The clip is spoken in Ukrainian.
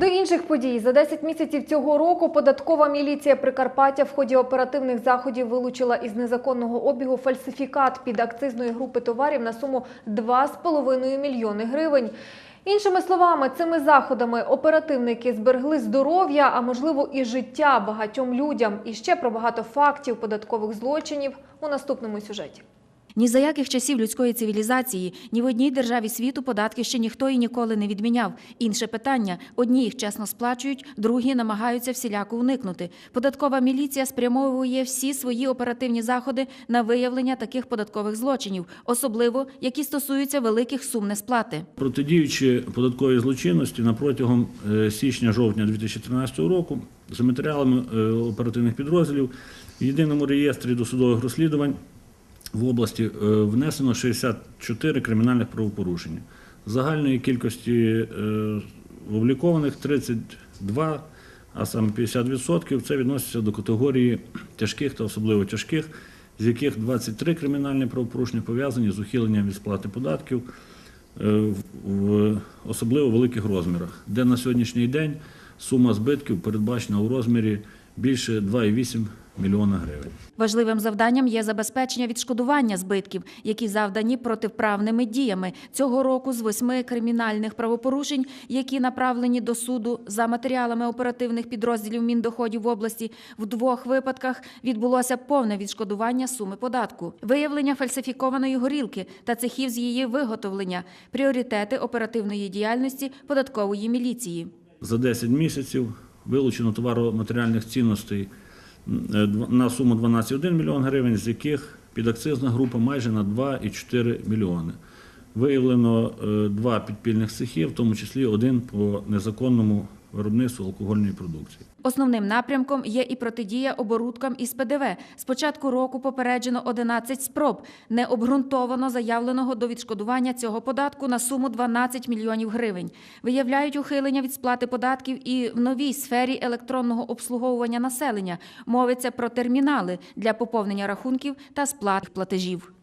До інших подій за 10 місяців цього року податкова міліція Прикарпаття в ході оперативних заходів вилучила із незаконного обігу фальсифікат під акцизної групи товарів на суму 2,5 мільйони гривень. Іншими словами, цими заходами оперативники зберегли здоров'я, а можливо і життя багатьом людям. І ще про багато фактів податкових злочинів у наступному сюжеті. Ні за яких часів людської цивілізації ні в одній державі світу податки ще ніхто і ніколи не відміняв. Інше питання: одні їх чесно сплачують, другі намагаються всіляко уникнути. Податкова міліція спрямовує всі свої оперативні заходи на виявлення таких податкових злочинів, особливо які стосуються великих сум несплати. Протидіючи податковій злочинності на протягом е, січня-жовтня 2013 року за матеріалами е, оперативних підрозділів в єдиному реєстрі досудових розслідувань в області е, внесено 64 кримінальних правопорушення. Загальної кількості е, облікованих 32, а саме 50% це відноситься до категорії тяжких та особливо тяжких, з яких 23 кримінальні правопорушення пов'язані з ухиленням від сплати податків е, в- в особливо великих розмірах, де на сьогоднішній день сума збитків передбачена у розмірі більше 2,8 мільйона гривень. Важливим завданням є забезпечення відшкодування збитків, які завдані протиправними діями. Цього року з восьми кримінальних правопорушень, які направлені до суду за матеріалами оперативних підрозділів Міндоходів в області, в двох випадках відбулося повне відшкодування суми податку, виявлення фальсифікованої горілки та цехів з її виготовлення, пріоритети оперативної діяльності податкової міліції. За 10 місяців вилучено товароматеріальних цінностей е, на суму 12,1 мільйон гривень, з яких підакцизна група майже на 2,4 мільйони. Виявлено е, два підпільних цехів, в тому числі один по незаконному виробництву алкогольної продукції. Основним напрямком є і протидія оборудкам із ПДВ. З початку року попереджено 11 спроб необґрунтовано заявленого до відшкодування цього податку на суму 12 мільйонів гривень. Виявляють ухилення від сплати податків і в новій сфері електронного обслуговування населення. Мовиться про термінали для поповнення рахунків та сплат платежів.